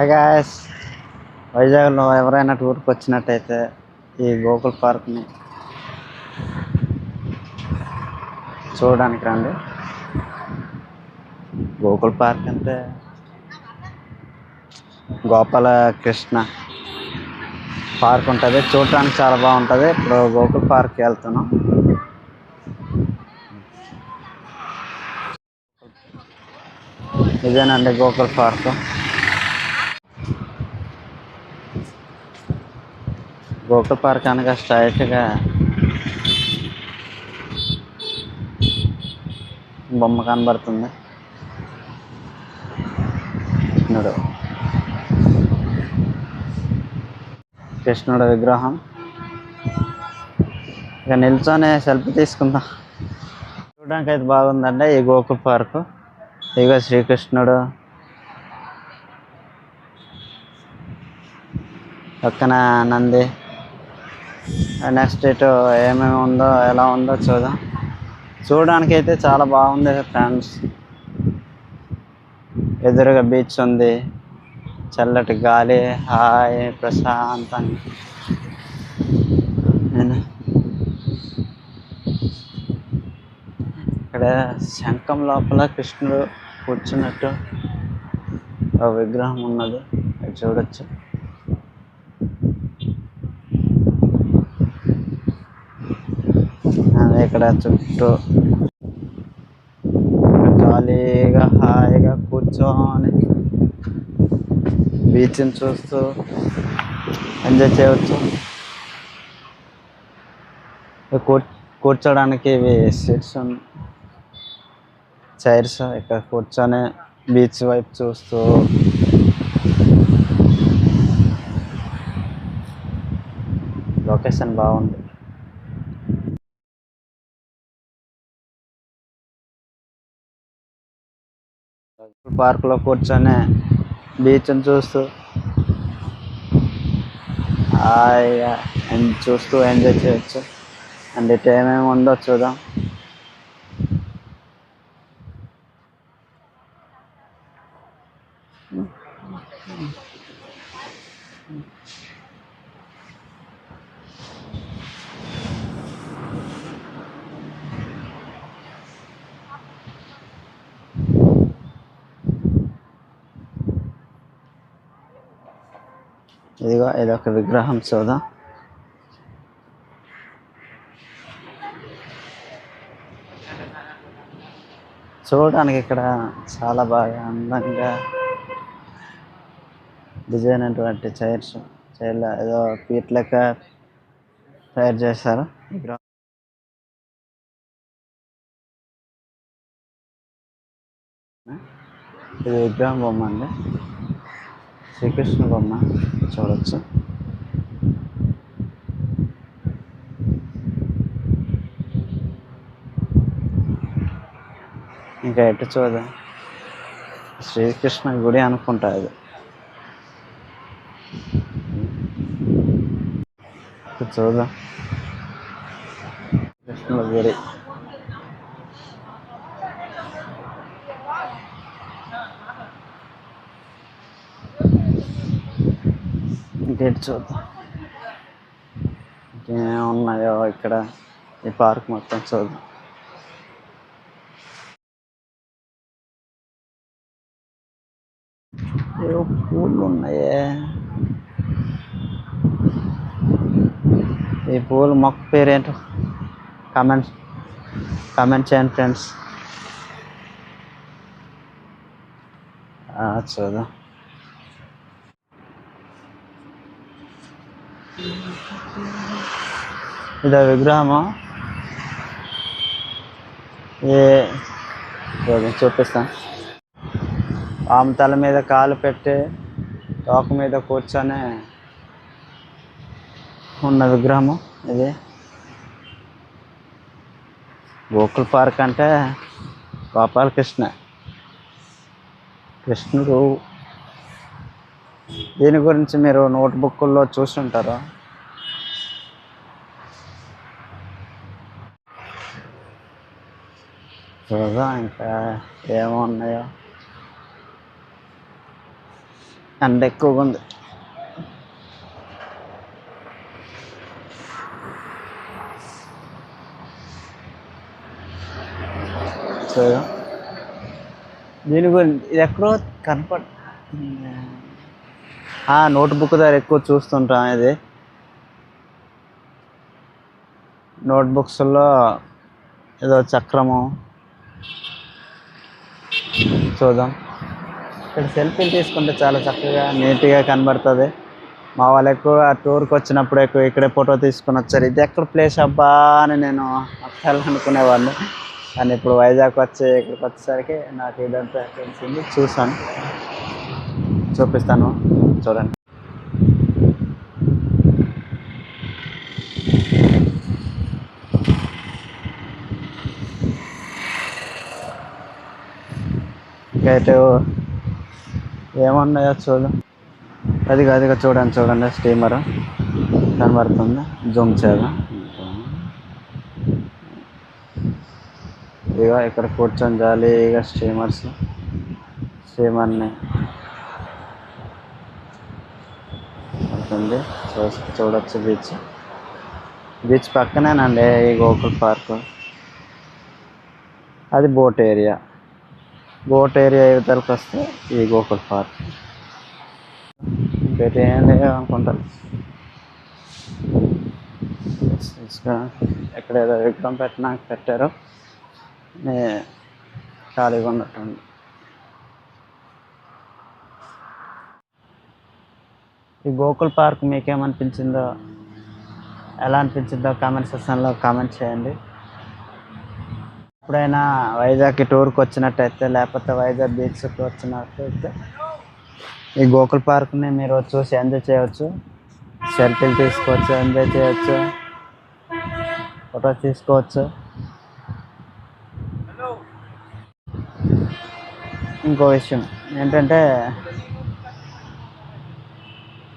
Hi guys వైజాగ్లో ఎవరైనా టూర్కి వచ్చినట్టయితే ఈ గోకుల్ పార్క్ని చూడడానికి రండి. గోకుల్ పార్క్ అంటే గోపాల కృష్ణ పార్క్ ఉంటుంది. చూడటానికి చాలా బాగుంటుంది. ఇప్పుడు గోకుల్ పార్క్కి వెళ్తున్నాం. ఇదేనండి గోకుల్ పార్క్. గోకుల్ పార్క్ అనగా స్ట్రైట్గా బొమ్మ కనబడుతుంది. కృష్ణుడు. కృష్ణుడు విగ్రహం. ఇక నిల్చొని సెల్ఫీ తీసుకుందాం. చూడడానికి అయితే బాగుందండి ఈ గోకుల్ పార్క్. ఇక శ్రీకృష్ణుడు. పక్కన నంది. నెక్స్ట్ ఇటు ఏమేమి ఉందో ఎలా ఉందో చూద్దాం. చూడడానికి అయితే చాలా బాగుంది ఫ్రెండ్స్. ఎదురుగా బీచ్ ఉంది. చల్లటి గాలి హాయ్ ప్రశాంతంగా. ఇక్కడ శంఖం లోపల కృష్ణుడు కూర్చున్నట్టు ఒక విగ్రహం ఉన్నది. అది చూడొచ్చు అదే ఇక్కడ చుట్టూ ఖాళీగా హాయిగా కూర్చొని బీచ్ని చూస్తూ ఎంజాయ్ చేయవచ్చు. కూర్చోడానికి ఇవి సీట్స్ చైర్స్ ఇక్కడ కూర్చొని బీచ్ వైపు చూస్తూ లొకేషన్ బాగుంది. పార్క్లో కూర్చొని బీచ్ని చూస్తూ హాయిగా చూస్తూ ఎంజాయ్ చేయొచ్చు. అండ్ ఇటు ఏమేమి ఉందో చూద్దాం. ఇదిగో ఇదొక విగ్రహం చూద్దాం. చూడడానికి ఇక్కడ చాలా బాగా అందంగా డిజైన్ అయినటువంటి చైర్స్ చైర్ల ఏదో పీట్ లెక్క తయారు చేశారు. విగ్రహం ఇది విగ్రహం బొమ్మ అండి. శ్రీకృష్ణ బొమ్మ చూడొచ్చు. ఇంకా ఎటు చూద్దాం? శ్రీకృష్ణ గుడి అనుకుంటా అది. చూద్దాం. కృష్ణుల గుడి. ఇంకేంటి చూద్దాం. ఇంకేమున్నాయో ఇక్కడ ఈ పార్క్ మొత్తం చూద్దాం. ఏవో పూలు ఉన్నాయే ఈ పూలు మొక్క పేరేంటో కమెంట్స్ కమెంట్ చేయండి ఫ్రెండ్స్. చూద్దాం. ఇదో విగ్రహము? ఏ చూపిస్తాను ఆమె తల మీద కాలు పెట్టి తోక మీద కూర్చొని ఉన్న విగ్రహము ఇది. గోకుల్ పార్క్ అంటే గోపాలకృష్ణ. కృష్ణుడు. దీని గురించి మీరు నోట్బుక్లో చూసుంటారు? చూద్దాం ఇంకా ఏమో ఉన్నాయో. ఎండ ఎక్కువగా ఉంది. చూద్దాం దీని గురించి ఇది ఎక్కడో కనపడ నోట్బుక్ దగ్గర ఎక్కువ చూస్తుంటాం ఇది. నోట్బుక్స్లో ఏదో చక్రము చూద్దాం. ఇక్కడ సెల్ఫీలు తీసుకుంటే చాలా చక్కగా నీట్గా కనబడుతుంది. మా వాళ్ళు ఎక్కువ టూర్కి వచ్చినప్పుడు ఎక్కువ ఇక్కడే ఫోటో తీసుకొని వచ్చారు. ఇది ఎక్కడ ప్లేస్ అబ్బా అని నేను అనుకునేవాడిని. కానీ ఇప్పుడు వైజాగ్ వచ్చి ఇక్కడికి వచ్చేసరికి నాకు ఇదంతా తెలిసింది. చూసాను చూపిస్తాను. చూడండి. అయితే ఏమున్నాయో చూడు. అది అదిగా చూడండి చూడండి స్టీమర్. కనబడుతుంది. జూమ్ చేద్దాం. ఇక ఇక్కడ కూర్చొని జాలీగా స్టీమర్స్ స్టీమర్ని ఉంటుంది. చూ చూడొచ్చు బీచ్. బీచ్ పక్కనేనండి ఈ గోకుల్ పార్క్. అది బోట్ ఏరియా. బోట్ ఏరియా విధాలకు వస్తే ఈ గోకుల్ పార్క్. ఇంకైతే ఏం ఎక్కడ ఏదో విగ్రహం పెట్టినా పెట్టారు. నే- ఖాళీగా ఉన్నట్టుంది. ఈ గోకుల్ పార్క్ మీకేమనిపించిందో ఎలా అనిపించిందో కామెంట్ సెక్షన్లో కామెంట్ చేయండి. ఎప్పుడైనా వైజాగ్కి టూర్కి వచ్చినట్టయితే లేకపోతే వైజాగ్ బీచ్కి వచ్చినట్టయితే ఈ గోకుల్ పార్క్ని మీరు చూసి ఎంజాయ్ చేయవచ్చు సెల్ఫీలు తీసుకోవచ్చు ఎంజాయ్ చేయవచ్చు ఫోటో తీసుకోవచ్చు. ఇంకో విషయం ఏంటంటే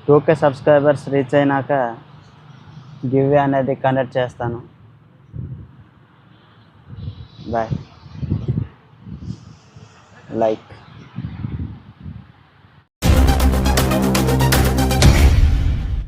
టూకే సబ్స్క్రైబర్స్ రీచ్ అయినాక గివ్ అనేది కండక్ట్ చేస్తాను. Bye. Like.